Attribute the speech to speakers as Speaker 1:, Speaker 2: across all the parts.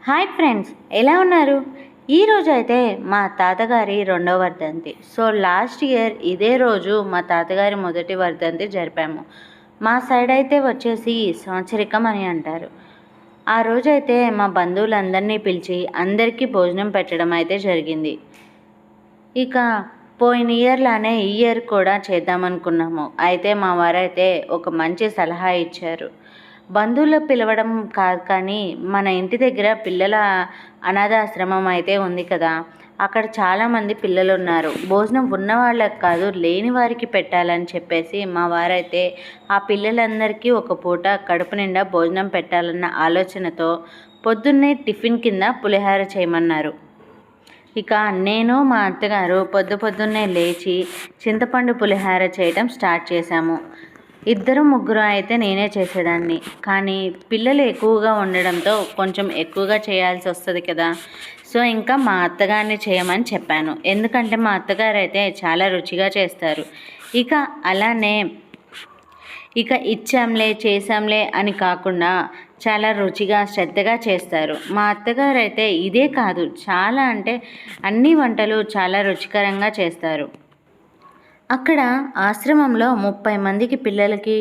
Speaker 1: Hi friends ఎలా ఉన్నారు? ఈరోజు అయితే మా తాతగారి రెండవ వర్ధంతి. సో లాస్ట్ ఇయర్ ఇదే రోజు మా తాతగారి మొదటి వర్ధంతి జరిపాము. మా సైడ్ అయితే వచ్చేసి సంవత్సరికం అని అంటారు. ఆ రోజైతే మా బంధువులందరినీ పిలిచి అందరికీ భోజనం పెట్టడం అయితే జరిగింది. ఇక పోయిన ఇయర్లానే ఈ ఇయర్ కూడా చేద్దామనుకున్నాము. అయితే మా వారైతే ఒక మంచి సలహా ఇచ్చారు. బంధువులు పిలవడం కాదు కానీ మన ఇంటి దగ్గర పిల్లల అనాథాశ్రమం అయితే ఉంది కదా. అక్కడ చాలామంది పిల్లలు ఉన్నారు భోజనం ఉన్న వాళ్ళకి కాదు లేని వారికి పెట్టాలని చెప్పేసి మా వారైతే ఆ పిల్లలందరికీ ఒక పూట కడుపు నిండా భోజనం పెట్టాలన్న ఆలోచనతో పొద్దున్నే టిఫిన్ కింద పులిహార చేయమన్నారు. ఇక నేను మా అత్తగారు పొద్దు పొద్దున్నే లేచి చింతపండు పులిహార చేయడం స్టార్ట్ చేశాము. ఇద్దరు ముగ్గురు అయితే నేనే చేసేదాన్ని. కానీ పిల్లలు ఎక్కువగా ఉండడంతో కొంచెం ఎక్కువగా చేయాల్సి వస్తుంది కదా. సో ఇంకా మా అత్తగారిని చేయమని చెప్పాను. ఎందుకంటే మా అత్తగారు అయితే చాలా రుచిగా చేస్తారు. ఇక అలానే ఇక ఇచ్చాంలే చేసాంలే అని కాకుండా చాలా రుచిగా శ్రద్ధగా చేస్తారు. మా అత్తగారు అయితే ఇదే కాదు చాలా అంటే అన్ని వంటలు చాలా రుచికరంగా చేస్తారు. అక్కడ ఆశ్రమంలో ముప్పై మందికి పిల్లలకి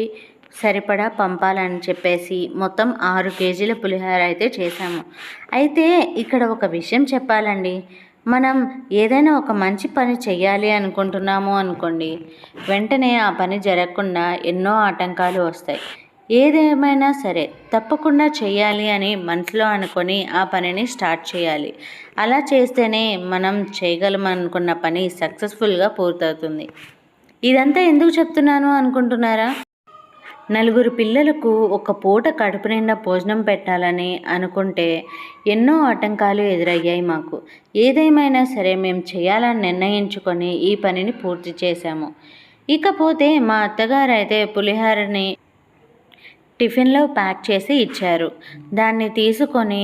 Speaker 1: సరిపడా పంపాలని చెప్పేసి మొత్తం ఆరు కేజీల పులిహోర అయితే చేశాము. అయితే ఇక్కడ ఒక విషయం చెప్పాలండి. మనం ఏదైనా ఒక మంచి పని చెయ్యాలి అనుకుంటున్నాము అనుకోండి వెంటనే ఆ పని జరగకుండా ఎన్నో ఆటంకాలు వస్తాయి. ఏదేమైనా సరే తప్పకుండా చేయాలి అని మనసులో అనుకొని ఆ పనిని స్టార్ట్ చేయాలి. అలా చేస్తేనే మనం చేయగలం అనుకున్న పని సక్సెస్ఫుల్గా పూర్తవుతుంది. ఇదంతా ఎందుకు చెప్తున్నాను అనుకుంటున్నారా? నలుగురు పిల్లలకు ఒక పూట కడుపు నిండా భోజనం పెట్టాలని అనుకుంటే ఎన్నో ఆటంకాలు ఎదురయ్యాయి మాకు. ఏదేమైనా సరే మేము చేయాలని నిర్ణయించుకొని ఈ పనిని పూర్తి చేశాము. ఇకపోతే మా అత్తగారు అయితే పులిహోరని టిఫిన్లో ప్యాక్ చేసి ఇచ్చారు. దాన్ని తీసుకొని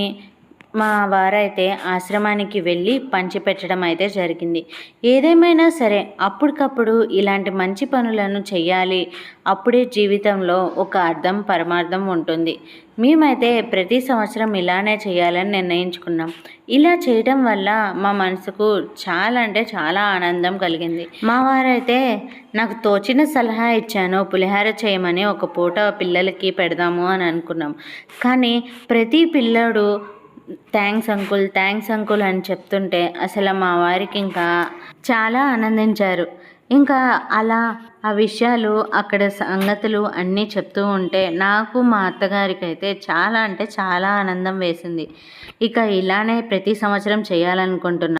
Speaker 1: మా వారైతే ఆశ్రమానికి వెళ్ళి పంచిపెట్టడం అయితే జరిగింది. ఏదేమైనా సరే అప్పటికప్పుడు ఇలాంటి మంచి పనులను చేయాలి అప్పుడే జీవితంలో ఒక అర్థం పరమార్థం ఉంటుంది. మేమైతే ప్రతి సంవత్సరం ఇలానే చేయాలని నిర్ణయించుకున్నాం. ఇలా చేయడం వల్ల మా మనసుకు చాలా అంటే చాలా ఆనందం కలిగింది. మా వారైతే నాకు తోచిన సలహా ఇచ్చాను పులిహార చేయమని ఒక పూట పిల్లలకి పెడదాము అని అనుకున్నాం. కానీ ప్రతి పిల్లడు థ్యాంక్స్ అంకుల్ థ్యాంక్స్ అంకుల్ అని చెప్తుంటే అసలు మా వారికి ఇంకా చాలా ఆనందించారు. ఇంకా అలా ఆ విషయాలు అక్కడ సంగతులు అన్నీ చెప్తూ ఉంటే నాకు మా అత్తగారికి అయితే చాలా అంటే చాలా ఆనందం వేసింది. ఇక ఇలానే ప్రతి సంవత్సరం చేయాలనుకుంటున్నాను.